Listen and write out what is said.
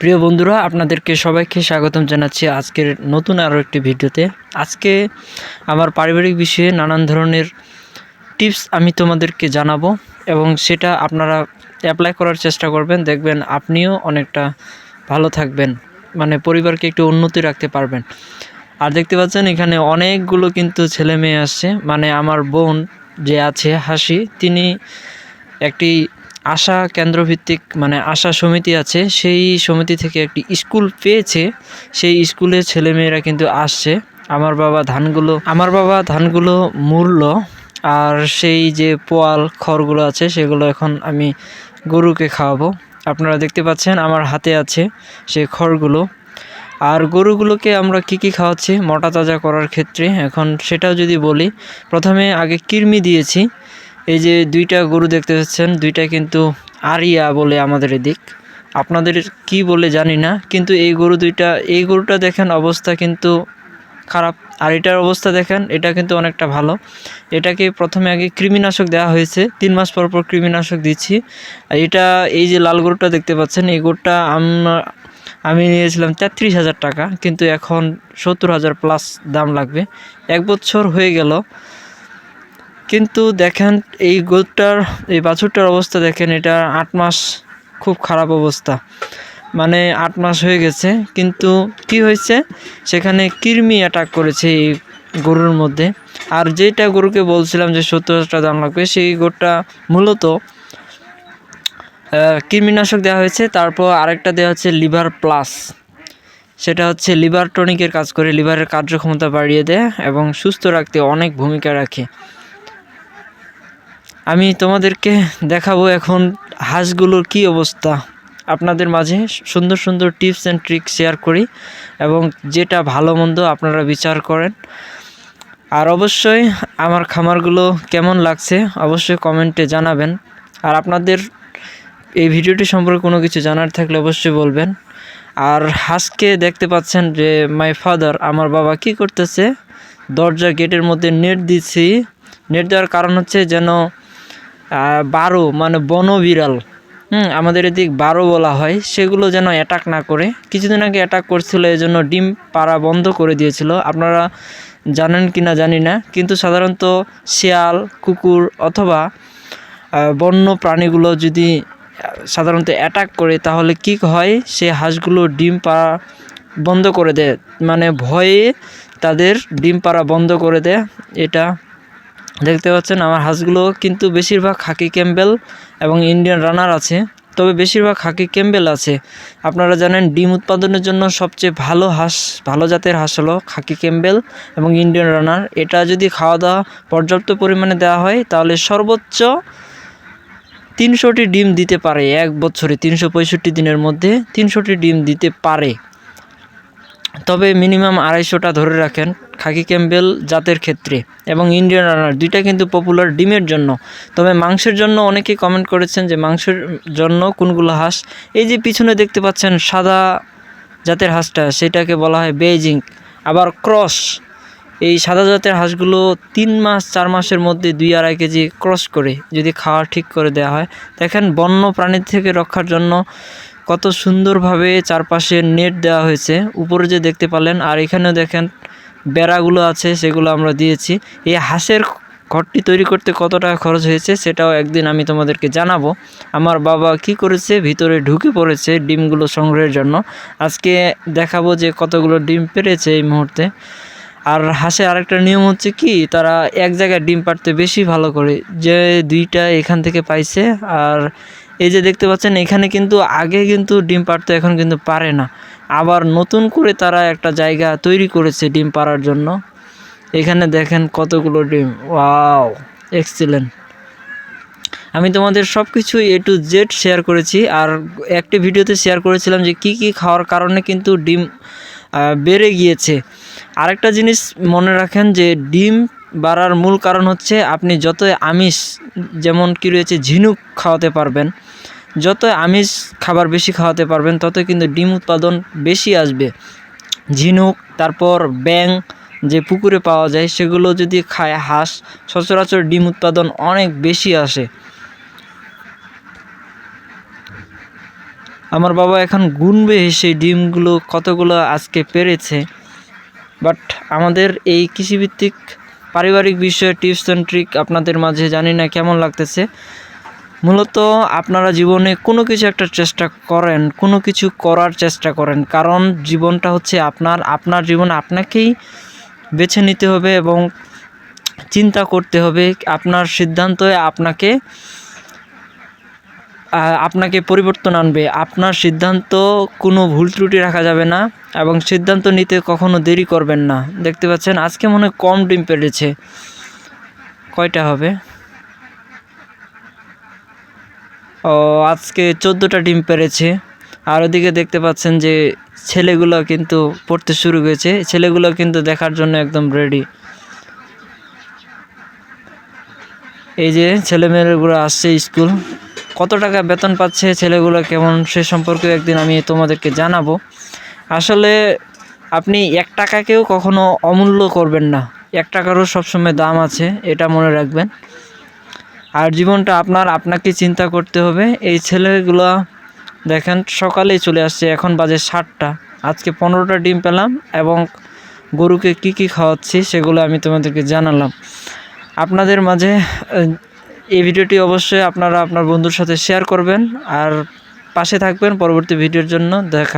প্রিয় বন্ধুরা, আপনাদেরকে সবাইকে স্বাগতম জানাচ্ছি আজকের নতুন আরও একটি ভিডিওতে। আজকে আমার পারিবারিক বিষয়ে নানান ধরনের টিপস আমি তোমাদেরকে জানাব এবং সেটা আপনারা অ্যাপ্লাই করার চেষ্টা করবেন। দেখবেন আপনিও অনেকটা ভালো থাকবেন মানে পরিবারকে একটু উন্নতি রাখতে পারবেন। আর দেখতে পাচ্ছেন, এখানে অনেকগুলো কিন্তু ছেলে মেয়ে আসছে। মানে আমার বোন যে আছে, হাসি, তিনি একটি আশা কেন্দ্রভিত্তিক মানে আশা সমিতি আছে, সেই সমিতি থেকে একটি স্কুল পেয়েছে। সেই স্কুলের ছেলেমেয়েরা কিন্তু আসছে। আমার বাবা ধানগুলো, আমার বাবা ধানগুলো মূল্য আর সেই যে পোয়াল খড়গুলো আছে, সেগুলো এখন আমি গরুকে খাওয়াবো। আপনারা দেখতে পাচ্ছেন আমার হাতে আছে সেই খড়গুলো। আর গরুগুলোকে আমরা কি কি খাওয়াচ্ছি? মোটা তাজা করার ক্ষেত্রে। এখন সেটাও যদি বলি, প্রথমে আগে কৃমি দিয়েছি। এই যে দুইটা গরু দেখতে পাচ্ছেন, দুইটা কিন্তু আরিয়া বলে আমাদের এদিক। আপনাদের কি বলে জানি না, কিন্তু এই গরু দুইটা, এই গরুটা দেখেন অবস্থা কিন্তু খারাপ। আর এটার অবস্থা দেখেন, এটা কিন্তু অনেকটা ভালো। এটাকে প্রথমে আগে কৃমিনাশক দেওয়া হয়েছে, তিন মাস পর পর কৃমিনাশক দিচ্ছি। আর এটা, এই যে লাল গরুটা দেখতে পাচ্ছেন, এই গরুটা আমরা, আমি নিয়েছিলাম তেত্রিশ হাজার টাকা, কিন্তু এখন সত্তর হাজার প্লাস দাম লাগবে। এক বছর হয়ে গেল কিন্তু দেখেন, এই গরুটার এই বাছুরটার অবস্থা দেখেন, এটা আট মাস খুব খারাপ অবস্থা। মানে আট মাস হয়ে গেছে, কিন্তু কি হয়েছে? সেখানে কৃমি অ্যাটাক করেছে এই গরুর মধ্যে। আর যেটা গরুকে বলছিলাম যে সত্তর হাজার টাকা দাম লাগবে, সেই গরুটা মূলত কৃমিনাশক দেওয়া হয়েছে, তারপর আরেকটা দেওয়া হচ্ছে লিভার প্লাস। সেটা হচ্ছে লিভার টনিকের কাজ করে, লিভারের কার্যক্ষমতা বাড়িয়ে দেয় এবং সুস্থ রাখতে অনেক ভূমিকা রাখে। আমি তোমাদেরকে দেখাবো এখন হাঁসগুলোর কি অবস্থা। আপনাদের মাঝে সুন্দর সুন্দর টিপস অ্যান্ড ট্রিক শেয়ার করি এবং যেটা ভালো মন্দ আপনারা বিচার করেন। আর অবশ্যই আমার খামারগুলো কেমন লাগছে অবশ্যই কমেন্টে জানাবেন। আর আপনাদের এই ভিডিওটি সম্পর্কে কোনো কিছু জানার থাকলে অবশ্যই বলবেন। আর হাঁসকে দেখতে পাচ্ছেন যে মাই ফাদার আমার বাবা কি করতেছে? দরজা গেটের মধ্যে নেট দিচ্ছি। নেট দেওয়ার কারণ হচ্ছে যেন বারো মানে বন বিড়াল। হুম, আমাদের এদিক বারো বলা হয়। সেগুলো যেন অ্যাটাক না করে। কিছুদিন আগে অ্যাটাক করছিল এই জন্য ডিম পাড়া বন্ধ করে দিয়েছিল। আপনারা জানেন কি না জানি না। কিন্তু সাধারণত শিয়াল, কুকুর অথবা বন্য প্রাণীগুলো যদি সাধারণত অ্যাটাক করে, তাহলে কি হয়? সে হাঁসগুলো ডিম পাড়া বন্ধ করে দেয়। মানে ভয়ে তাদের ডিম পাড়া বন্ধ করে দেয়। এটা দেখতে পাচ্ছেন, আমার হাঁসগুলো কিন্তু বেশিরভাগ খাকি ক্যাম্বেল এবং ইন্ডিয়ান রানার আছে। তবে বেশিরভাগ খাকি ক্যাম্বেল আছে। আপনারা জানেন, ডিম উৎপাদনের জন্য সবচেয়ে ভালো হাঁস, ভালো জাতের হাঁস হলো খাকি ক্যাম্বেল এবং ইন্ডিয়ান রানার। এটা যদি খাওয়া দাওয়া পর্যাপ্ত পরিমাণে দেওয়া হয়, তাহলে সর্বোচ্চ তিনশোটি ডিম দিতে পারে এক বছরে, তিনশো পঁয়ষট্টি দিনের মধ্যে তিনশোটি ডিম দিতে পারে। তবে মিনিমাম আড়াইশোটা ধরে রাখেন। খাকি ক্যাম্বেল জাতের ক্ষেত্রে এবং ইন্ডিয়ান রানার দুইটা কিন্তু পপুলার ডিমের জন্য। তবে মাংসের জন্য অনেকেই কমেন্ট করেছেন যে মাংসের জন্য কোনগুলো হাঁস? এই যে পিছনে দেখতে পাচ্ছেন সাদা জাতের হাঁসটা, সেটাকে বলা হয় বেজিং আবার ক্রস, এই সাদা জাতের হাঁসগুলো তিন মাস, চার মাসের মধ্যে দুই আড়াই কেজি ক্রস করে, যদি খাওয়া ঠিক করে দেওয়া হয়। দেখেন বন্য প্রাণীর থেকে রক্ষার জন্য কত সুন্দরভাবে চারপাশে নেট দেওয়া হয়েছে। উপরে যে দেখতে পারলেন, আর এখানেও দেখেন বেড়াগুলো আছে, সেগুলো আমরা দিয়েছি। এই হাঁসের ঘরটি তৈরি করতে কত টাকা খরচ হয়েছে সেটাও একদিন আমি তোমাদেরকে জানাব। আমার বাবা কি করেছে? ভিতরে ঢুকে পড়েছে ডিমগুলো সংগ্রহের জন্য। আজকে দেখাবো যে কতগুলো ডিম পেরেছে এই মুহূর্তে। আর হাঁসে আরেকটা নিয়ম হচ্ছে কি, তারা এক জায়গায় ডিম পাড়তে বেশি ভালো করে। যে দুইটা এখান থেকে পাইছে, আর এই যে দেখতে পাচ্ছেন, এখানে কিন্তু আগে কিন্তু ডিম পাড়তো এখন কিন্তু পারে না। আবার নতুন করে তারা একটা জায়গা তৈরি করেছে ডিম পাড়ার জন্য। এখানে দেখেন কতগুলো ডিম। ওয়াও এক্সিলেন্ট আমি তোমাদের সব কিছু এ টু জেড শেয়ার করেছি আর একটি ভিডিওতে শেয়ার করেছিলাম যে কি কি খাওয়ার কারণে কিন্তু ডিম বেড়ে গিয়েছে। আরেকটা জিনিস মনে রাখেন যে ডিম বাড়ার মূল কারণ হচ্ছে আপনি যত আমিষ, যেমন কি রয়েছে, ঝিনুক খাওয়াতে পারবেন। যত আমিষ খাবার বেশি খাওয়াতে পারবেন তত কিন্তু ডিম উৎপাদন বেশি আসবে। ঝিনুক, তারপর ব্যাং যে পুকুরে পাওয়া যায়, সেগুলো যদি খায় হাঁস, সচরাচর ডিম উৎপাদন অনেক বেশি আসে। আমার বাবা এখন গুনবে সেই ডিমগুলো, কতগুলো আজকে পেরেছে। বাট আমাদের এই কৃষিভিত্তিক পারিবারিক বিষয়ে টিপস অ্যান্ড ট্রিক আপনাদের মাঝে জানি না কেমন লাগতেছে। মূলত আপনারা জীবনে কোনো কিছু একটা চেষ্টা করেন, কোনো কিছু করার চেষ্টা করেন। কারণ জীবনটা হচ্ছে আপনার আপনার জীবন আপনাকেই বেছে নিতে হবে এবং চিন্তা করতে হবে। আপনার সিদ্ধান্ত আপনাকে আপনাকে পরিবর্তন আনবে। আপনার সিদ্ধান্ত কোনো ভুল ত্রুটি রাখা যাবে না এবং সিদ্ধান্ত নিতে কখনো দেরি করবেন না। দেখতে পাচ্ছেন, আজকে মনে কম ডিম পেরেছে কয়টা হবে? ও, আজকে চোদ্দোটা ডিম পেরেছে। আর ওদিকে দেখতে পাচ্ছেন যে ছেলেগুলো কিন্তু পড়তে শুরু করেছে। ছেলেগুলো কিন্তু দেখার জন্য একদম রেডি এই যে ছেলেমেয়েগুলো আসছে স্কুল। কত টাকা বেতন পাচ্ছে ছেলেগুলো কেমন, সে সম্পর্কে একদিন আমি তোমাদেরকে জানাব। আসলে আপনি এক টাকাকেও কখনো অমূল্য করবেন না। এক টাকারও সবসময় দাম আছে, এটা মনে রাখবেন। আর জীবনটা আপনার আপনাকে চিন্তা করতে হবে। এই ছেলেগুলো দেখেন, সকালেই চলে আসছে, এখন বাজে সাতটা। আজকে পনেরোটা ডিম পেলাম এবং গরুকে কি কি খাওয়াচ্ছি সেগুলো আমি তোমাদেরকে জানালাম। আপনাদের মাঝে এই ভিডিওটি অবশ্যই আপনারা আপনার বন্ধুর সাথে শেয়ার করবেন আর পাশে থাকবেন পরবর্তী ভিডিওর জন্য। দেখা